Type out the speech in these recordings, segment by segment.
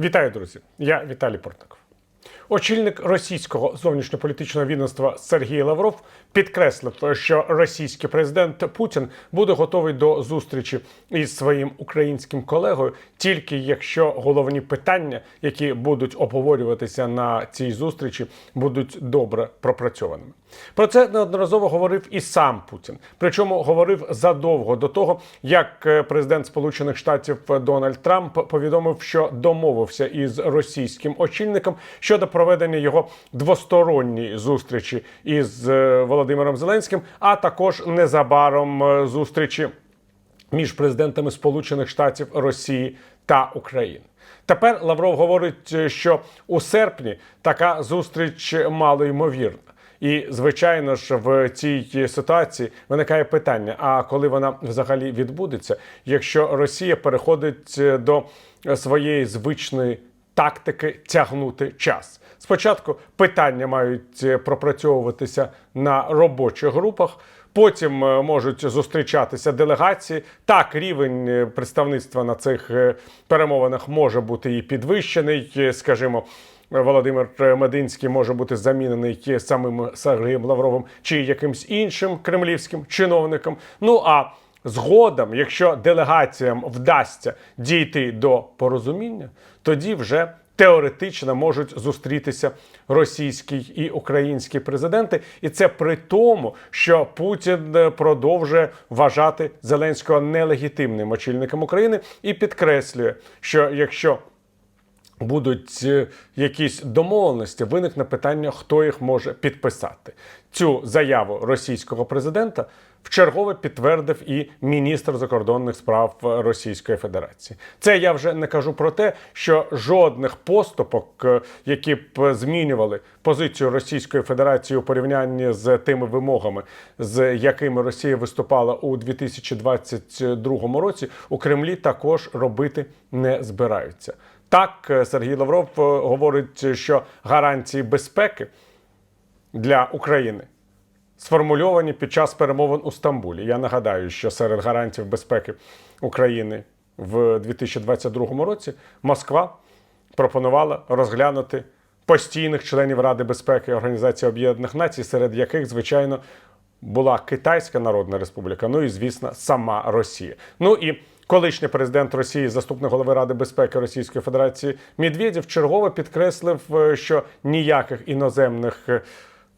Вітаю, друзі! Я Віталій Портников. Очільник російського зовнішньополітичного відомства Сергій Лавров підкреслив, що російський президент Путін буде готовий до зустрічі із своїм українським колегою, тільки якщо головні питання, які будуть обговорюватися на цій зустрічі, будуть добре пропрацьованими. Про це неодноразово говорив і сам Путін. Причому говорив задовго до того, як е, президент Сполучених Штатів Дональд Трамп повідомив, що домовився із російським очільником щодо проведення його двосторонньої зустрічі із е, Володимиром Зеленським, а також незабаром е, зустрічі між президентами Сполучених Штатів Росії та України. Тепер Лавров говорить, що у серпні така зустріч мало ймовірна. І звичайно ж в цій ситуації виникає питання: а коли вона взагалі відбудеться, якщо Росія переходить е, до своєї звичної тактики тягнути час? Спочатку питання мають е, пропрацьовуватися на робочих групах. Потім е, можуть зустрічатися делегації. Так, рівень е, представництва на цих е, перемовинах може бути і підвищений, скажімо. Володимир Мединський може бути замінений самим Сергієм Лавровим чи якимсь іншим кремлівським чиновником. Ну а згодом, якщо делегаціям вдасться дійти до порозуміння, тоді вже теоретично можуть зустрітися російський і український президенти, і це при тому, що Путін е, продовжує вважати Зеленського нелегітимним очільником України і підкреслює, що якщо будуть е, якісь домовленості, виникне питання, хто їх може підписати. Цю заяву російського президента вчергове підтвердив і міністр закордонних справ Російської Федерації. Це я вже не кажу про те, що жодних поступок, е, які б змінювали позицію Російської Федерації у порівнянні з тими вимогами, з якими Росія виступала у 2022 році, у Кремлі також робити не збираються. Так, е, Сергій Лавров е, говорить, що гарантії безпеки для України сформульовані під час перемовин у Стамбулі. Я нагадаю, що серед гарантів безпеки України в 2022 році Москва пропонувала розглянути постійних членів Ради безпеки Організації Об'єднаних Націй, серед яких, звичайно, була Китайська Народна Республіка, ну і звісно, сама Росія. Ну і колишній президент Росії, заступник голови Ради безпеки Російської Федерації Медведєв чергово підкреслив, е, що ніяких іноземних е,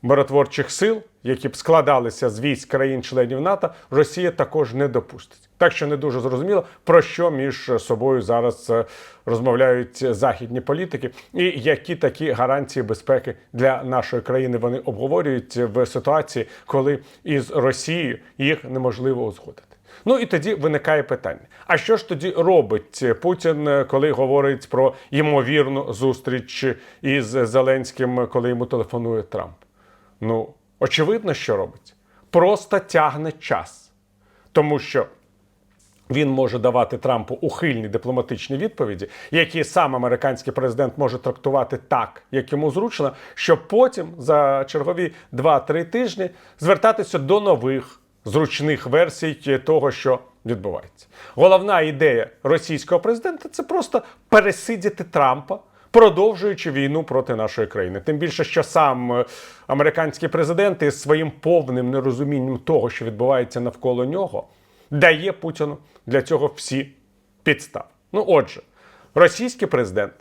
миротворчих сил, які б складалися з військ країн-членів НАТО, Росія також не допустить. Так що не дуже зрозуміло, про що між собою зараз е, розмовляють західні політики, і які такі гарантії безпеки для нашої країни вони обговорюють в ситуації, коли із Росією їх неможливо узгодити. Ну і тоді виникає питання: а що ж тоді робить Путін, коли говорить про ймовірну зустріч із Зеленським, коли йому телефонує Трамп? Ну, очевидно, що робить. Просто тягне час. Тому що він може давати Трампу ухильні дипломатичні відповіді, які сам американський президент може трактувати так, як йому зручно, щоб потім за чергові 2-3 тижні звертатися до нових зручних версій того, що відбувається. Головна ідея російського президента це просто пересидіти Трампа. Продовжуючи війну проти нашої країни, тим більше, що сам е, американський президент із своїм повним нерозумінням того, що відбувається навколо нього, дає Путіну для цього всі підстави. Ну, отже, російський президент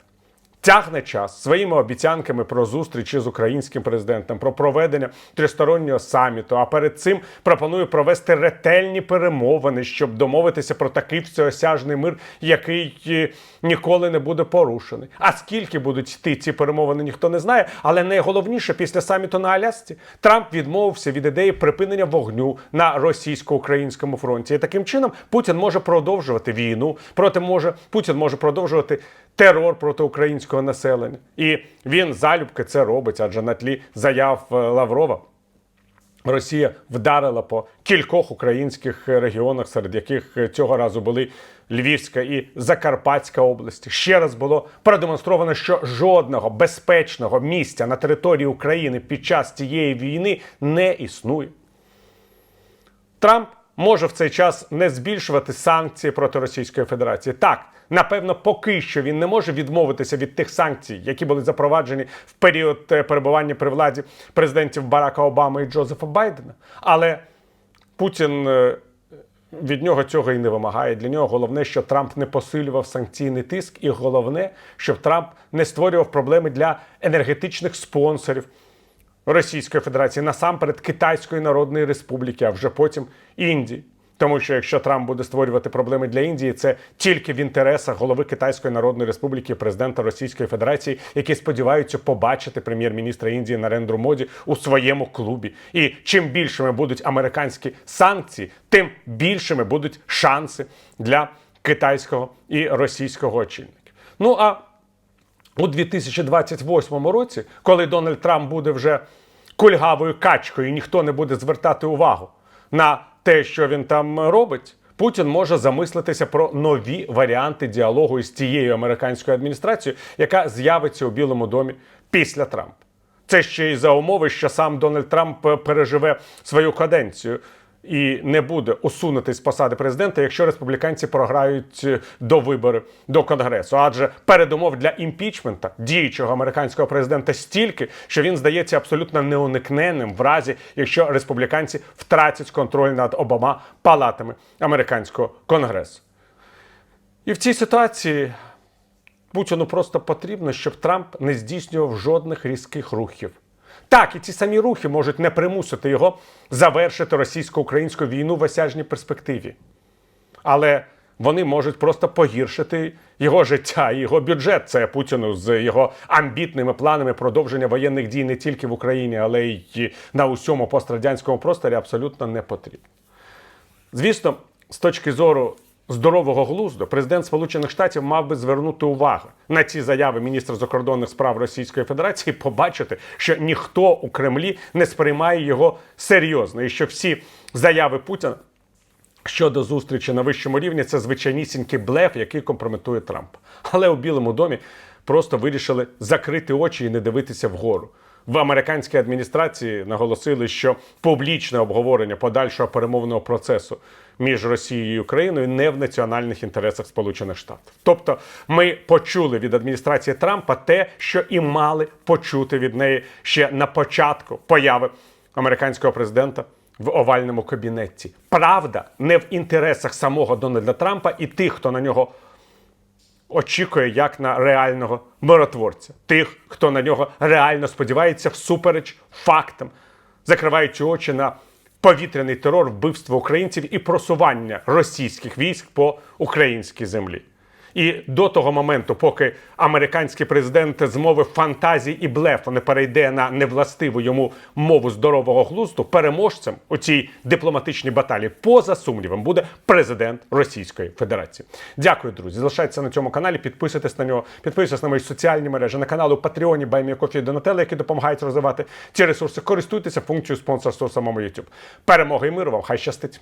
тягне час своїми обіцянками про зустрічі з українським президентом, про проведення тристороннього саміту. А перед цим пропонує провести ретельні перемовини, щоб домовитися про такий всеосяжний мир, який е, ніколи не буде порушений. А скільки будуть йти ці перемовини, ніхто не знає. Але найголовніше після саміту на Алясці Трамп відмовився від ідеї припинення вогню на російсько-українському фронті. І таким чином Путін може продовжувати війну. Проти може Путін може продовжувати терор проти українського населення. І він залюбки це робить, адже на тлі заяв е, Лаврова. Росія вдарила по кількох українських регіонах, серед яких цього разу були Львівська і Закарпатська області. Ще раз було продемонстровано, що жодного безпечного місця на території України під час цієї війни не існує. Трамп може в цей час не збільшувати санкції проти Російської Федерації. Так, напевно, поки що він не може відмовитися від тих санкцій, які були запроваджені в період е, перебування при владі президентів Барака Обами і Джозефа Байдена. Але Путін е, від нього цього і не вимагає. Для нього головне, щоб Трамп не посилював санкційний тиск, і головне, щоб Трамп не створював проблеми для енергетичних спонсорів Російської Федерації, насамперед Китайської Народної Республіки, а вже потім Індії. Тому що якщо Трамп буде створювати проблеми для Індії, це тільки в інтересах голови Китайської Народної Республіки, президента Російської Федерації, які сподіваються побачити прем'єр-міністра Індії Нарендру Моді у своєму клубі. І чим більшими будуть американські санкції, тим більшими будуть шанси для китайського і російського очільників. Ну а у 2028 році, коли Дональд Трамп буде вже кульгавою качкою, і ніхто не буде звертати увагу на те, що він там робить, Путін може замислитися про нові варіанти діалогу із тією американською адміністрацією, яка з'явиться у Білому домі після Трампа. Це ще й за умови, що сам Дональд Трамп е, переживе свою каденцію і не буде усунутись з посади президента, якщо республіканці програють е, до виборів до конгресу. Адже передумов для імпічмента діючого американського президента стільки, що він здається абсолютно неуникненним в разі, якщо республіканці втратять контроль над обома палатами американського конгресу. І в цій ситуації Путіну просто потрібно, щоб Трамп не здійснював жодних різких рухів. Так, і ці самі рухи можуть не примусити його завершити російсько-українську війну в осяжній перспективі. Але вони можуть просто погіршити його життя і його бюджет. Це Путіну з його амбітними планами продовження воєнних дій не тільки в Україні, але й на усьому пострадянському просторі абсолютно не потрібно. Звісно, з точки зору здорового глузду, президент Сполучених Штатів мав би звернути увагу на ці заяви міністра закордонних справ Російської Федерації, побачити, що ніхто у Кремлі не сприймає його серйозно, і що всі заяви Путіна щодо зустрічі на вищому рівні це звичайнісінький блеф, який компрометує Трампа. Але у Білому домі просто вирішили закрити очі і не дивитися вгору. В американській адміністрації наголосили, що публічне обговорення подальшого перемовного процесу між Росією і Україною не в національних інтересах Сполучених Штатів. Тобто, ми почули від адміністрації Трампа те, що і мали почути від неї ще на початку появи американського президента в овальному кабінеті. Правда, не в інтересах самого Дональда Трампа і тих, хто на нього очікує як на реального миротворця, тих, хто на нього реально сподівається всупереч фактам, закриваючи очі на повітряний терор, вбивство українців і просування російських військ по українській землі. І до того моменту, поки американський президент з мови фантазії і блефу не перейде на невластиву йому мову здорового глузду, переможцем у цій дипломатичній баталії, поза сумнівом, буде президент Російської Федерації. Дякую, друзі. Залишайтеся на цьому каналі, підписуйтесь на нього, підписуйтесь на мої соціальні мережі, на канали у Патреоні, Байміакофі і Донателли, які допомагають розвивати ці ресурси. Користуйтеся функцією спонсорства самому YouTube. Перемоги і миру вам! Хай щастить!